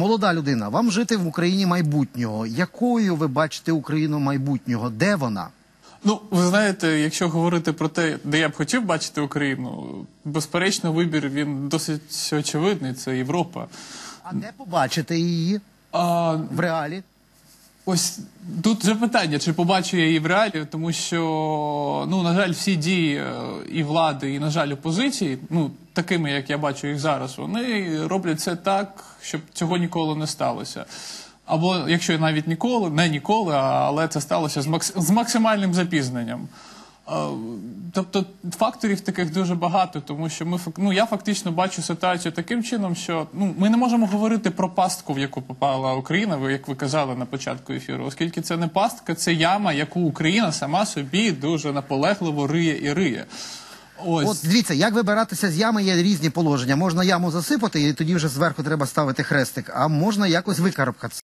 Молода людина, вам жити в Україні майбутнього. Якою ви бачите Україну майбутнього? Де вона? Ну, ви знаєте, якщо говорити про те, де я б хотів бачити Україну, безперечно, вибір він досить очевидний. Це Європа. А де побачити її А в реалі? Ось тут вже питання, чи побачу я її в реалі, тому що, ну, на жаль, всі дії е, і влади, і, на жаль, опозиції, ну, такими, як я бачу їх зараз, вони роблять це так, щоб цього ніколи не сталося. Або якщо навіть ніколи, не ніколи, але це сталося з, макс- з максимальним запізненням. Тобто факторів таких дуже багато, тому що ми ну, я фактично бачу ситуацію таким чином, що ну ми не можемо говорити про пастку, в яку попала Україна, ви як ви казали на початку ефіру, оскільки це не пастка, це яма, яку Україна сама собі дуже наполегливо риє і риє. Ось От дивіться, як вибиратися з ями, є різні положення. Можна яму засипати, і тоді вже зверху треба ставити хрестик, а можна якось викарабкатися.